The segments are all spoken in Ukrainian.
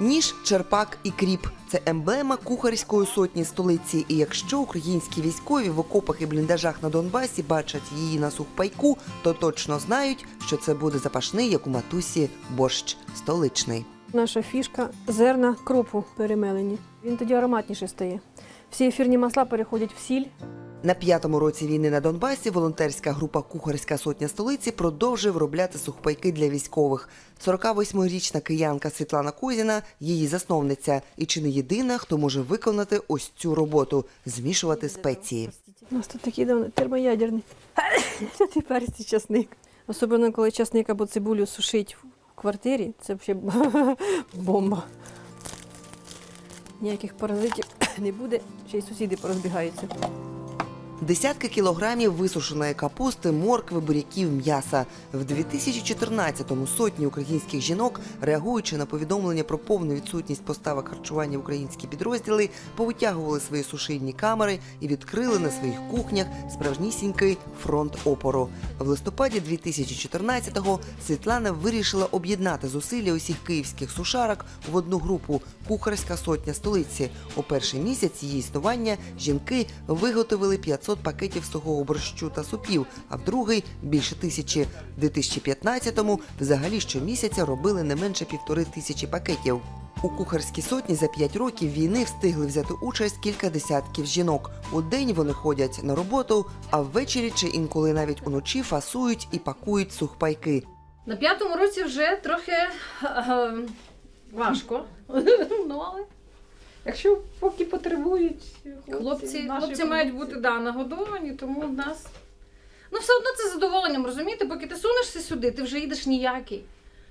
Ніж, черпак і кріп це емблема кухарської сотні столиці. І якщо українські військові в окопах і бліндажах на Донбасі бачать її на сухпайку, то точно знають, що це буде запашний, як у матусі, борщ столичний. Наша фішка зерна кропу перемелені. Він тоді ароматніше стає. Всі ефірні масла переходять в сіль. На п'ятому році війни на Донбасі волонтерська група Кухарська сотня столиці продовжує виробляти сухпайки для військових. 48-річна киянка Світлана Козіна, її засновниця, і чи не єдина, хто може виконати ось цю роботу змішувати спеції. У нас тут такий давно термоядерний. Ти перець і часник. Особливо, коли часник або цибулю сушить в квартирі, це взагалі бомба. Ніяких паразитів не буде, ще й сусіди порозбігаються. Десятки кілограмів висушеної капусти, моркви, буряків, м'яса. В 2014-му сотні українських жінок, реагуючи на повідомлення про повну відсутність поставок харчування в українські підрозділи, повитягували свої сушильні камери і відкрили на своїх кухнях справжнісінький фронт опору. В листопаді 2014-го Світлана вирішила об'єднати зусилля усіх київських сушарок в одну групу Кухарська сотня столиці. У перший місяць її існування жінки виготовили 500 пакетів сухого борщу та супів, а в другий більше тисячі. В 2015-му взагалі щомісяця робили не менше півтори тисячі пакетів. У кухарській сотні за 5 років війни встигли взяти участь кілька десятків жінок. У день вони ходять на роботу, а ввечері чи інколи навіть уночі фасують і пакують сухпайки. На п'ятому році вже трохи е, важко. ну, але Якщо поки потребують хлопці, наші хлопці мають бути да, нагодовані, тому в нас. Ну, все одно це з задоволенням, розумієте, поки ти сунешся сюди, ти вже їдеш ніякий.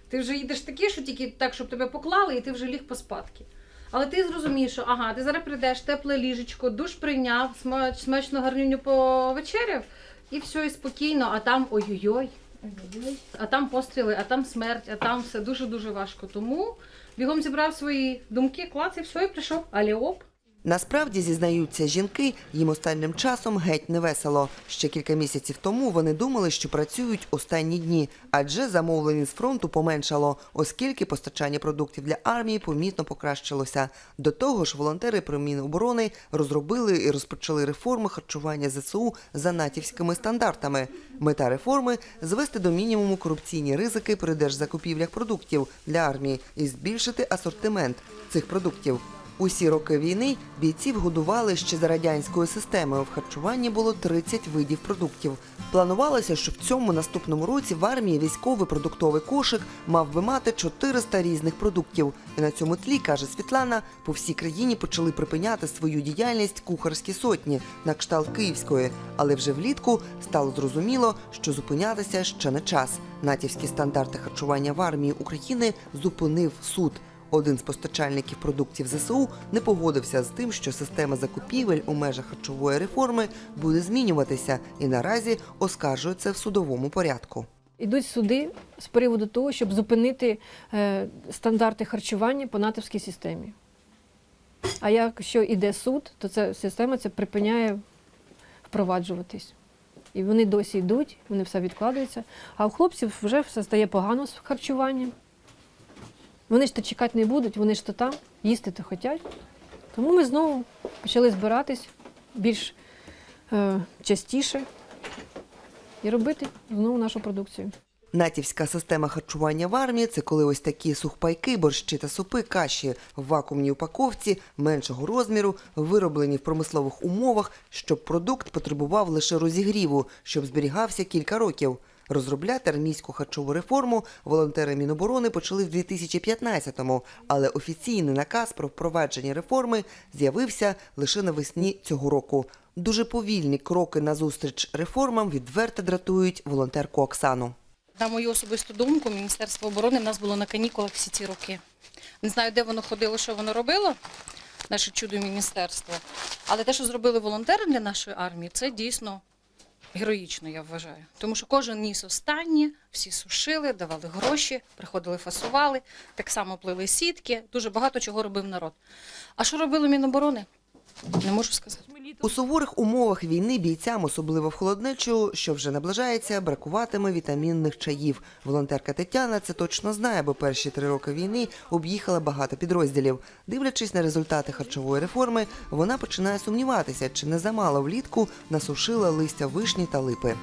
Ти вже їдеш такий, що тільки так, щоб тебе поклали, і ти вже ліг поспадки. Але ти зрозумієш, що ага, ти зараз прийдеш, тепле ліжечко, душ прийняв, смач, смачно гарнюню повечеряв, і все, і спокійно, а там ой-ой-ой. А там постріли, а там смерть, а там все дуже-дуже важко. Тому бігом зібрав свої думки, клац і все, і прийшов. Але оп. Насправді зізнаються жінки, їм останнім часом геть не весело. Ще кілька місяців тому вони думали, що працюють останні дні, адже замовлень з фронту поменшало, оскільки постачання продуктів для армії помітно покращилося. До того ж, волонтери при Міноборони розробили і розпочали реформи харчування ЗСУ за натівськими стандартами. Мета реформи звести до мінімуму корупційні ризики при держзакупівлях продуктів для армії і збільшити асортимент цих продуктів. Усі роки війни бійців годували ще за радянською системою. В харчуванні було 30 видів продуктів. Планувалося, що в цьому наступному році в армії військовий продуктовий кошик мав би мати 400 різних продуктів. І на цьому тлі, каже Світлана, по всій країні почали припиняти свою діяльність кухарські сотні на кшталт київської. Але вже влітку стало зрозуміло, що зупинятися ще не час. Натівські стандарти харчування в армії України зупинив суд. Один з постачальників продуктів ЗСУ не погодився з тим, що система закупівель у межах харчової реформи буде змінюватися і наразі оскаржує це в судовому порядку. Ідуть суди з приводу того, щоб зупинити е, стандарти харчування по натовській системі. А якщо йде суд, то ця система це припиняє впроваджуватись. І вони досі йдуть, вони все відкладаються. А у хлопців вже все стає погано з харчуванням. Вони ж то чекати не будуть, вони ж то там, їсти то хочуть. Тому ми знову почали збиратись більш е, частіше і робити знову нашу продукцію. Натівська система харчування в армії це коли ось такі сухпайки, борщі та супи, каші в вакуумній упаковці меншого розміру, вироблені в промислових умовах, щоб продукт потребував лише розігріву, щоб зберігався кілька років. Розробляти армійську харчову реформу волонтери Міноборони почали в 2015-му, але офіційний наказ про впровадження реформи з'явився лише навесні цього року. Дуже повільні кроки назустріч реформам відверто дратують волонтерку Оксану. На мою особисту думку, Міністерство оборони в нас було на канікулах всі ці роки. Не знаю, де воно ходило, що воно робило, наше чудо міністерство. Але те, що зробили волонтери для нашої армії, це дійсно героїчно, я вважаю. Тому що кожен ніс останнє, всі сушили, давали гроші, приходили, фасували, так само плили сітки, дуже багато чого робив народ. А що робили Міноборони? Не можу сказати. У суворих умовах війни бійцям, особливо в холоднечу, що вже наближається, бракуватиме вітамінних чаїв. Волонтерка Тетяна це точно знає, бо перші три роки війни об'їхала багато підрозділів. Дивлячись на результати харчової реформи, вона починає сумніватися, чи не замало влітку насушила листя вишні та липи.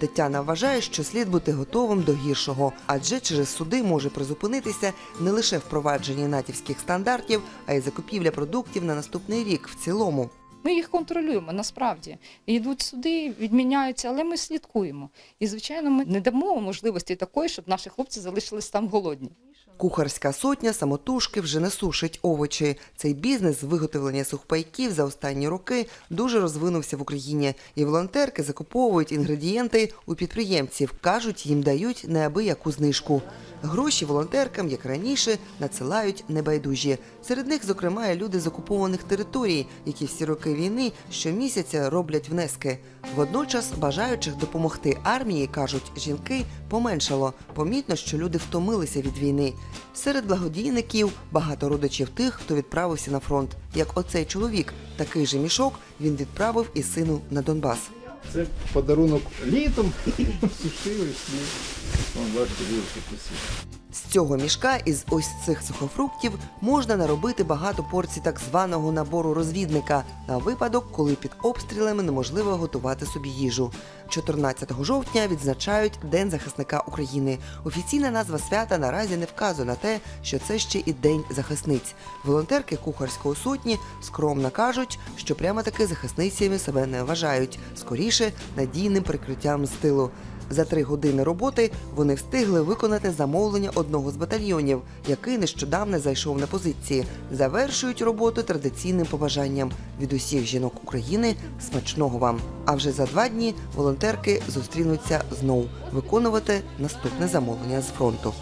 Тетяна вважає, що слід бути готовим до гіршого, адже через суди може призупинитися не лише впровадження натівських стандартів, а й закупівля продуктів на наступний рік в цілому. Ми їх контролюємо насправді. Йдуть суди, відміняються, але ми слідкуємо. І, звичайно, ми не дамо можливості такої, щоб наші хлопці залишились там голодні. Кухарська сотня самотужки вже не сушить овочі. Цей бізнес з виготовлення сухпайків за останні роки дуже розвинувся в Україні. І волонтерки закуповують інгредієнти у підприємців. кажуть, їм дають неабияку знижку. Гроші волонтеркам, як раніше, надсилають небайдужі. Серед них, зокрема, люди з окупованих територій, які всі роки війни щомісяця роблять внески. Водночас бажаючих допомогти армії, кажуть жінки, поменшало. Помітно, що люди втомилися від війни. Серед благодійників багато родичів тих, хто відправився на фронт. Як оцей чоловік, такий же мішок він відправив і сину на Донбас. Це подарунок літом сушили бачите, вилки посіли. З цього мішка із ось цих сухофруктів можна наробити багато порцій так званого набору розвідника на випадок, коли під обстрілами неможливо готувати собі їжу. 14 жовтня відзначають День захисника України. Офіційна назва свята наразі не вказує на те, що це ще і День захисниць. Волонтерки кухарської сотні скромно кажуть, що прямо таки захисницями себе не вважають, скоріше надійним прикриттям з тилу. За три години роботи вони встигли виконати замовлення одного з батальйонів, який нещодавно зайшов на позиції. Завершують роботу традиційним побажанням від усіх жінок України смачного вам. А вже за два дні волонтерки зустрінуться знов виконувати наступне замовлення з фронту.